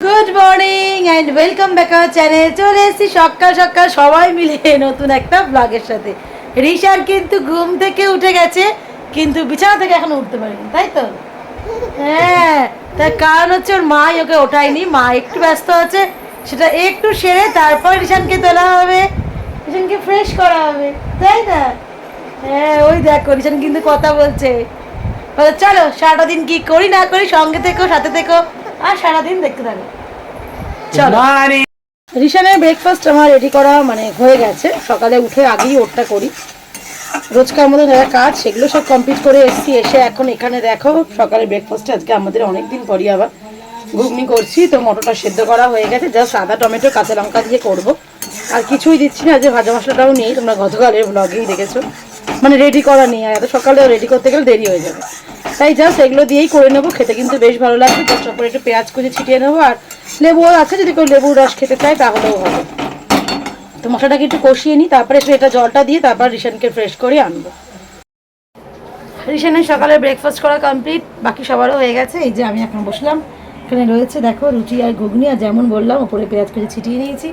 Good morning and welcome back our channel চলে এসেছি সকাল সকাল সবাই মিলে নতুন একটা ব্লগের সাথে। রিশান কিন্তু ঘুম থেকে উঠে গেছে, কিন্তু বিছানা থেকে এখনও উঠতে পারেনি, তাই তো? হ্যাঁ তার কারণ হচ্ছে ওর মাই ওকে ওঠায়নি, মা একটু ব্যস্ত আছে, সেটা একটু সেরে তারপর রিশানকে তোলা হবে, রিশানকে ফ্রেশ করা হবে, তাই না? হ্যাঁ ওই দেখো, রিশান কিন্তু কথা বলছে। চলো, সারাটা দিন কি করি না করি সঙ্গে থেকো, সাথে থেকো। আর সারাদিন দেখতে থাকো। চলো। রিশানের ব্রেকফাস্ট আমার রেডি করা মানে হয়ে গেছে। সকালে উঠে আগেই ওরটা করি। রোজকার মতো যারা কাজ সেগুলো সব কমপ্লিট করে এসেছি। এসে এখন এখানে দেখো সকালে ব্রেকফাস্টে আজকে আমাদের অনেক দিন পরই আবার ঘুগনি করছি। তো মটরটা সেদ্ধ করা হয়ে গেছে। জাস্ট আদা টমেটো কাঁচা লঙ্কা দিয়ে করব। আর কিছুই দিচ্ছি না যে ভাজা মশলাটাও নেই। তোমরা গতকালের ব্লগেই দেখেছ। মানে রেডি করা নেই এত সকালে রেডি করতে গেলে দেরি হয়ে যাবে। তাই জাস্ট এগুলো দিয়েই করে নেব, খেতে কিন্তু বেশ ভালো লাগবে। জাস্ট ওপরে একটু পেঁয়াজ কুচি ছিটিয়ে নেব, আর লেবুও আছে, যদি কেউ লেবুর রস খেতে চায় তাহলেও হবে। তো মশলাটাকে একটু কষিয়ে নিই, তারপরে একটু এটা জলটা দিয়ে তারপর রিশানকে ফ্রেশ করে আনব। রিশানের সকালে ব্রেকফাস্ট করা কমপ্লিট বাকি সবারও হয়ে গেছে। এই যে আমি এখন বসলাম, এখানে রয়েছে দেখো রুটি আর ঘুগনি, আর যেমন বললাম, উপরে পেঁয়াজ কুচি ছিটিয়ে নিয়েছি।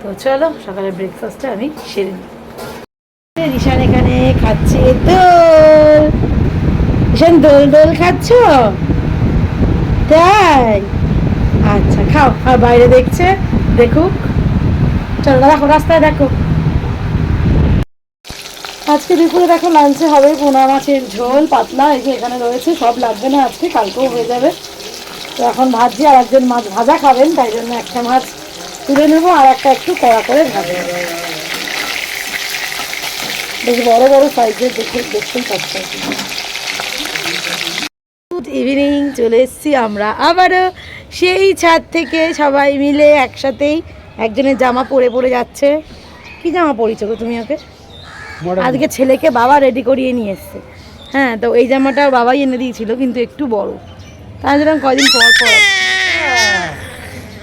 তো চলো, সকালের ব্রেকফাস্টটা আমি সেরে নিই। রিশান এখানে খাচ্ছে। দোল। রিশান দোল দোল খাচ্ছ? তাই? আচ্ছা খাও। আর বাইরে দেখছে? দেখুক। চলো দেখো, রাস্তায় দেখো। আজকে দুপুরে দেখো লাঞ্চে হবে পোনা মাছের ঝোল, পাতলা, এই যে এখানে রয়েছে, সব লাগবে না আজকে, কালকেও হয়ে যাবে। তো এখন ভাজছি, আর একজন মাছ ভাজা খাবেন, তাই জন্য একটা মাছ তুলে নেব, আর একটা একটু কড়া করে ভাজবো। বেশ বড় বড় সাইজের দেখে দেখতেই পাচ্ছি গুড ইভিনিং চলে এসেছি আমরা আবারও। সেই ছাদ থেকে সবাই মিলে একসাথেই একজনের জামা পরে পরে যাচ্ছে। কি জামা পরিছো গো তুমি ওকে? আজকে ছেলেকে বাবা রেডি করিয়ে নিয়ে এসছে। হ্যাঁ তো এই জামাটা বাবাই এনে দিয়েছিল কিন্তু একটু বড়। তার জন্য কদিন পর পর।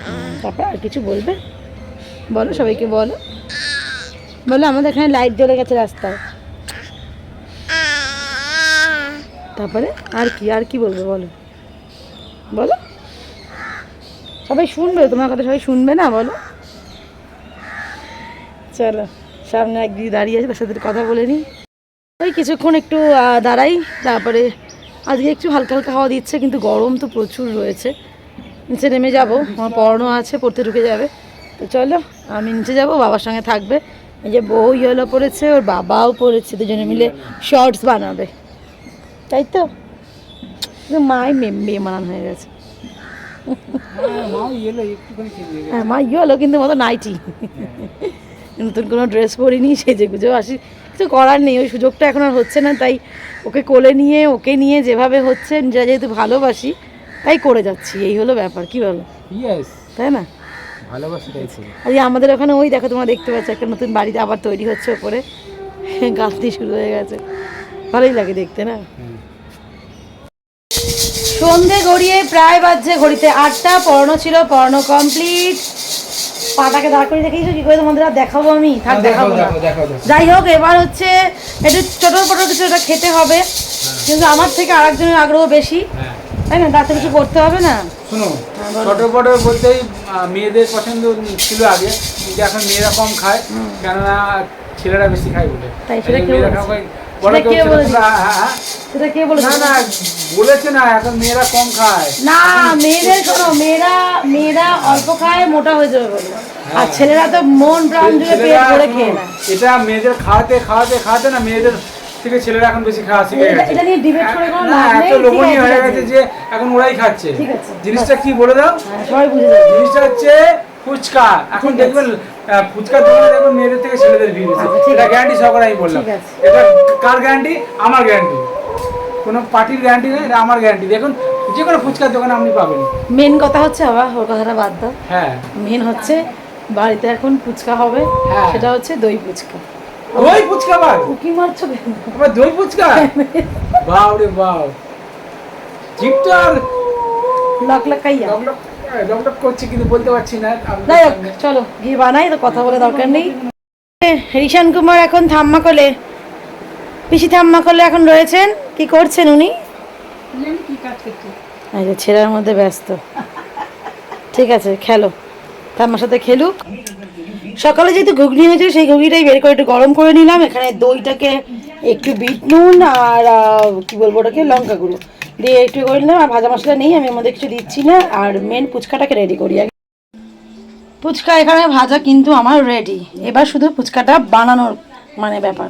হুম, তারপর আর কিছু বলবে? বলো সবাইকে বলো। বলো, আমাদের এখানে লাইট জ্বলে গেছে রাস্তায়। তারপরে আর কি আর কি বলবে বলো? বলো। সবাই শুনবে, তোমার কথা সবাই শুনবে না, বলো। চলো, সামনে এক দিদি দাঁড়িয়ে আছে, তার সাথে কথা বলে নিই। ওই কিছুক্ষণ একটু দাঁড়াই, তারপরে আজকে একটু হালকা হালকা হাওয়া দিচ্ছে, কিন্তু গরম তো প্রচুর রয়েছে। নিচে নেমে যাব, আমার পড়ানো আছে, পড়তে ঢুকে যাবে। তো চলো, আমি নিচে যাব, বাবার সঙ্গে থাকবে। এই যে বউ ইয়েলো পড়েছে ওর বাবাও পড়েছে দুজনে মিলে শর্টস বানাবে। তাই তো? মাই মানান হয়ে গেছে। হ্যাঁ মা ইয়েলো কিন্তু মতো নাইটি। নতুন কোনো ড্রেস পরিনি সেজে গুজেও আসি। কিছু করার নেই ওই সুযোগটা এখন আর হচ্ছে না তাই ওকে কোলে নিয়ে ওকে নিয়ে যেভাবে হচ্ছে নিজেরা যেহেতু ভালোবাসি তাই করে যাচ্ছি। এই হলো ব্যাপার কি বলো? ইয়েস তাই না? আর আমাদের ওখানে ওই দেখো তোমরা দেখতে পাচ্ছ একটা নতুন বাড়িতে আবার তৈরি হচ্ছে ওপরে। গাছটি শুরু হয়ে গেছে। ভালোই লাগে দেখতে না? সন্ধে গড়িয়ে প্রায় বাজছে ঘড়িতে আটটা পড়ানো ছিল পড়ানো কমপ্লিট পাটাকে দাঁড় করে রেখেছো কি করে তোমাদের আর দেখাবো আমি? থাক দেখাবো না। যাই হোক এবার হচ্ছে একটু ছোটো ছোটো কিছু একটা খেতে হবে। কিন্তু আমার থেকে আরেকজনের আগ্রহ বেশি। হ্যাঁ। তাই না? তাতে কিছু করতে হবে না? শুনো হ্যাঁ, ছোট বড় বলতেই মেয়েদের পছন্দ ছিল আগে কিন্তু এখন মেয়েরা কম খায় কেননা ছেলেরা বেশি খায় বলে। তাই সেটা এই কে মেয়েরা বলেছে? খায়, সেটা কে বলেছে? তোমরা, হ্যাঁ, হ্যাঁ। সেটা কে বলেছে? না না বলেছে না এখন মেয়েরা কম খায়। না মেয়েদের শোনো মেয়েরা মেয়েরা অল্প খায় মোটা হয়ে যাবে বলে। আর ছেলেরা তো মন প্রাণ জুড়ে পেট ভরে খেয়ে না এটা মেয়েদের খাওয়াতে খাওয়াতে খাওয়াতে না মেয়েদের থেকে ছেলেরা এখন বেশি খাওয়া শিখে গেছে। এটা নিয়ে debate করে কোনো লাভ এত নেই, ঠিক লোভনীয় হয়ে গেছে যে এখন ওরাই খাচ্ছে। ঠিক আছে। জিনিসটা কি বলে দাও? হ্যাঁ, সবাই বুঝে যাবে। জিনিসটা হচ্ছে ফুচকা। এখন দেখবেন আহ, ফুচকার দোকানে দেখবেন মেয়েদের থেকে ছেলেদের ভিড় বেশি। আচ্ছা, এটা। গ্যারান্টি সহকারে আমি বললাম। এটা কার গ্যারান্টি আমার গ্যারান্টি কোনো পার্টির গ্যারান্টি নেই এটা আমার গ্যারান্টি দেখুন যে কোনো ফুচকার দোকানে আপনি পাবেন। মেন কথা হচ্ছে আবার ওর কথাটা বাদ দাও। হ্যাঁ। মেন হচ্ছে বাড়িতে এখন ফুচকা হবে হ্যাঁ। সেটা হচ্ছে দই ফুচকা। দই ফুচকা বাদ উকি মারছো? আবার দই ফুচকা? বাউ রে বাউ জিপটা লক লাকাইয়া ডকডক ডকডক করছে কিন্তু বলতে পারছি না। যাই হোক চলো গিয়ে বানাই তো কথা বলে দরকার নেই। রিশান কুমার এখন থাম্মা কলে। পিসি থাম্মা কলে এখন রয়েছেন। কি করছেন উনি? ছেলের মধ্যে ব্যস্ত। ঠিক আছে খেলো। তা আমার সাথে খেলুক। সকালে যেহেতু ঘুগনি হয়েছে, সেই ঘুগনিটাই বের করে একটু গরম করে নিলাম। এখানে দইটাকে একটু বিট নুন আর কি বলব ওটাকে লঙ্কা গুঁড়ো দিয়ে একটু করে নিলাম। আর ভাজা মশলা নেই, আমি আমাদের কিছু দিচ্ছি না। আর মেন ফুচকাটাকে রেডি করি ফুচকা এখানে ভাজা কিন্তু আমার রেডি এবার শুধু ফুচকাটা বানানোর মানে ব্যাপার।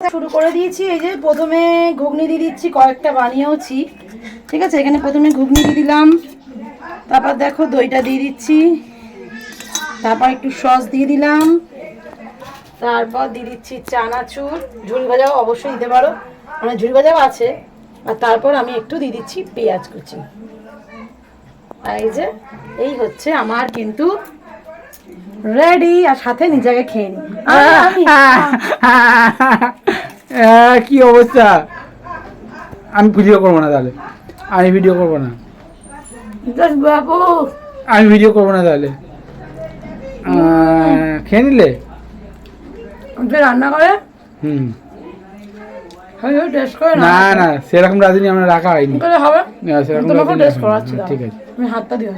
শুরু করে দিয়েছি, এই যে প্রথমে ঘুগনি দিয়ে দিচ্ছি, কয়েকটা বানিয়েওছি। ঠিক আছে? এখানে প্রথমে ঘুগনি দিয়ে দিলাম। তারপর দেখো দইটা দিয়ে দিচ্ছি। তারপর একটু সস দিয়ে দিলাম। তারপর দিয়ে দিচ্ছি চানাচুর ঝুড়ি ভাজাও অবশ্যই দিতে পারো। মানে ঝুড়ি ভাজাও আছে। আর তারপর আমি একটু দিয়ে দিচ্ছি পেঁয়াজ কুচি। আর এই যে এই হচ্ছে আমার কিন্তু রেডি। আর সাথে নিজেকে খেয়ে নি কি অবস্থা? আমি ভিডিও করব না তাহলে। আমি ভিডিও করব না। বাবু। আমি ভিডিও করব না তাহলে। খেয়ে নিলে? রান্না করে? হুম। না না সেরকম রাঁধুনি আমরা রাখা হয়নি। ঠিক আছে। আমি হাতটা দিয়ে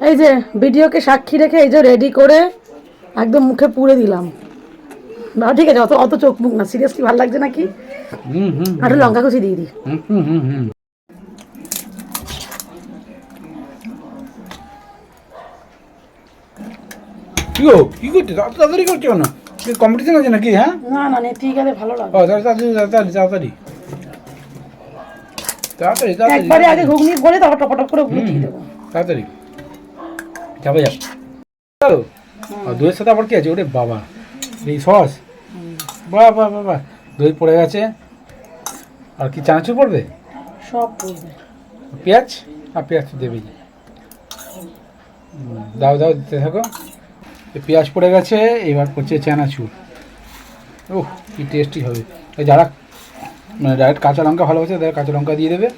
এই যে ভিডিওকে সাক্ষী রেখে এই যে রেডি করে একদম মুখে পুড়ে দিলাম। না ঠিক আছে অত অত চোখ মুখ না। সিরিয়াসলি ভালো লাগছে নাকি? হুম হুম আর লঙ্কা কুচি দিয়ে দিই। হুম হুম হুম। কি গো কি করছ তাড়াতাড়ি করছ না? কম্পিটিশন আছে নাকি হ্যাঁ? না না নেতি গেলে ভালো লাগে ও তাড়াতাড়ি তাড়াতাড়ি তাড়াতাড়ি। তাড়াতাড়ি তাড়াতাড়ি। একবারে আগে ঘুগনি করে তারপর টপটপ করে ওগুলো দিয়ে দেবো। তাড়াতাড়ি। যাব যাব। চলো। আর দইয়ের সাথে আবার কি আছে? ওরে বাবা। এই সস। বাহ বাহ বাহ বাহ। দই পড়ে গেছে। আর কি চানাচুর পড়বে? সব পড়বে। পেঁয়াজ? আর পেঁয়াজ দেবেই। দাও দাও দিতে থাকো। পেঁয়াজ পড়ে গেছে এবার করছে চানাচুর। ওহ কি টেস্টি হবে। যারা মানে ডাইরেক্ট কাঁচা লঙ্কা ভালোবাসে তারা কাঁচা লঙ্কা দিয়ে দেবে।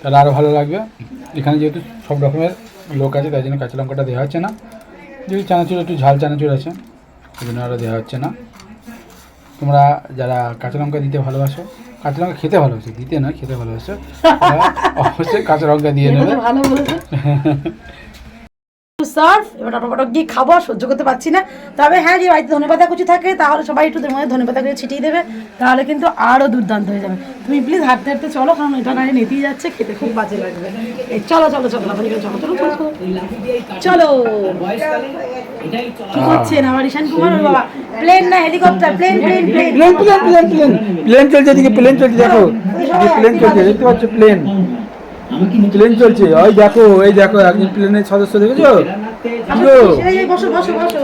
তাহলে আরও ভালো লাগবে। এখানে যেহেতু সব রকমের লোক আছে তাই জন্য কাঁচা লঙ্কাটা দেওয়া হচ্ছে না। যেহেতু চানাচুর একটু ঝাল চানাচুর আছে সেই জন্য আরও দেওয়া হচ্ছে না। তোমরা যারা কাঁচা লঙ্কা দিতে ভালোবাসো কাঁচা লঙ্কা খেতে ভালোবাসো দিতে না খেতে ভালোবাসো অবশ্যই কাঁচা লঙ্কা দিয়ে নেবে। সার্ভ এবার টপটপ গিয়ে খাব আর সহ্য করতে পারছি না। তবে হ্যাঁ যে বাড়িতে ধনেপাতা কুচি থাকে তাহলে সবাই একটু মধ্যে ধনেপাতা করে ছিটিয়ে দেবে তাহলে কিন্তু আরও দুর্দান্ত হয়ে যাবে। তুমি প্লিজ হাঁটতে হাঁটতে চলো কারণ এটা না নেতেই যাচ্ছে খেতে খুব বাজে লাগবে। এই চলো চলো চলো চলো চলো চলো চলো। কি করছেন আমার ঈশান কুমার? ওর বাবা প্লেন না helicopter plane plane plane plane plane plane plane plane চলছে এদিকে প্লেন চলছে দেখো। প্লেন চলছে দেখতে পাচ্ছ প্লেন প্লেন চলছে। ওই দেখো এই দেখো একজন প্লেনের সদস্য দেখেছ?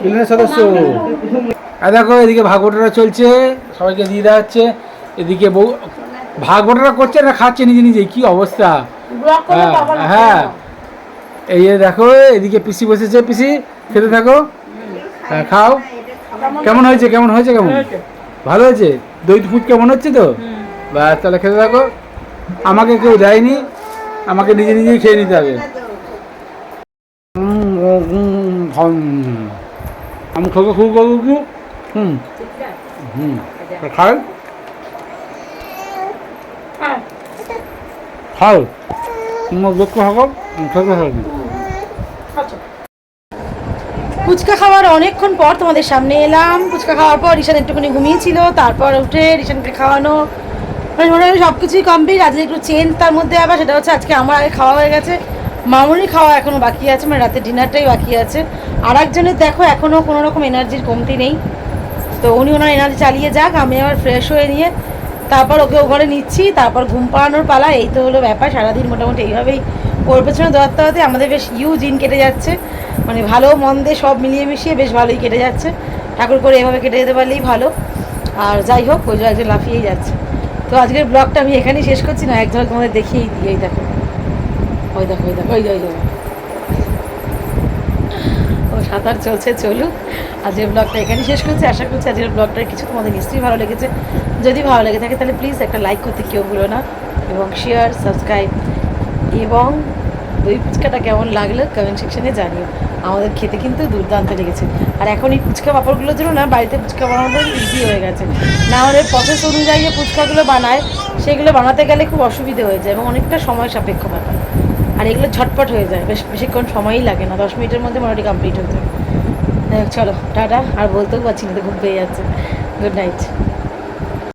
প্লেনের সদস্য। আর দেখো এদিকে ভাগবটারা চলছে। সবাইকে দিয়ে দেওয়া হচ্ছে এদিকে বউ ভাগবটারা করছে না খাচ্ছে নিজে নিজে কি অবস্থা? হ্যাঁ হ্যাঁ। এই দেখো এদিকে পিসি বসেছে। পিসি খেতে থাকো। হ্যাঁ খাও। কেমন হয়েছে? কেমন হয়েছে? কেমন? ভালো হয়েছে? দই ফুট কেমন হচ্ছে তো? ব্যাস তাহলে খেতে থাকো। আমাকে কেউ দেয়নি। আমাকে নিজে নিজেই খেয়ে নিতে হবে। আমি খাব কি? হুম। হুম। হ্যাঁ খাও। তোমার খেতে থাকো ফুচকা খাওয়ার অনেকক্ষণ পর তোমাদের সামনে এলাম। ফুচকা খাওয়ার পর রিশান একটুখানি ঘুমিয়েছিল, তারপর উঠে রিশানকে খাওয়ানো। মানে মোটামুটি সব কিছুই কমপ্লিট আজকে একটু চেঞ্জ তার মধ্যে আবার, সেটা হচ্ছে আজকে আমার আগে খাওয়া হয়ে গেছে। মামুনি খাওয়া এখনও বাকি আছে মানে রাতের ডিনারটাই বাকি আছে। আর একজনের দেখো এখনও কোনো রকম এনার্জির কমতি নেই। তো উনি ওনার এনার্জি চালিয়ে যাক, আমি আবার ফ্রেশ হয়ে নিয়ে তারপর ওকে ও ঘরে নিচ্ছি, তারপর ঘুম পাড়ানোর পালা, এই তো হলো ব্যাপার, সারাদিন মোটামুটি এইভাবেই ওর পেছনে দৌড়াতে হতে আমাদের বেশ ইউজ ইন কেটে যাচ্ছে। মানে ভালো, মন্দে সব মিলিয়ে মিশিয়ে বেশ ভালোই কেটে যাচ্ছে। ঠাকুর করে এভাবে কেটে যেতে পারলেই ভালো। আর যাই হোক, ওই যে একজন লাফিয়েই যাচ্ছে। তো আজকের ব্লগটা আমি এখানেই শেষ করছি, না এক ঝলক তোমাদের দেখিয়েই দিয়েই দেখো। ওই দেখো ওই দেখো, ওই ওই দেখো। ও, সাঁতার চলছে, চলুক। আজকের ব্লগটা এখানেই শেষ করছি। আশা করছি আজকের ব্লগটার কিছু তোমাদের নিশ্চয়ই ভালো লেগেছে। যদি ভালো লেগে থাকে, তাহলে প্লিজ একটা লাইক করতে কেউ ভুলো না। এবং শেয়ার সাবস্ক্রাইব এবং দই ফুচকাটা কেমন লাগল কমেন্ট সেকশনে জানিও। আমাদের খেতে কিন্তু দুর্দান্ত লেগেছে। আর এখন এই ফুচকা পাপড়গুলোর জন্য না, বাড়িতে ফুচকা বানানোটা ইজি হয়ে গেছে। না হলে প্রসেস অনুযায়ী ফুচকাগুলো বানায়, সেগুলো বানাতে গেলে খুব অসুবিধে হয়ে যায় এবং অনেকটা সময় সাপেক্ষ ব্যাপার। আর এগুলো ছটপট হয়ে যায়। বেশ বেশিক্ষণ সময়ই লাগে না। দশ মিনিটের মধ্যে মোটামুটি কমপ্লিট হয়ে যায়। চলো, টাটা। আর বলতেও পারছি না তো ঘুম পেয়ে যাচ্ছে। Good night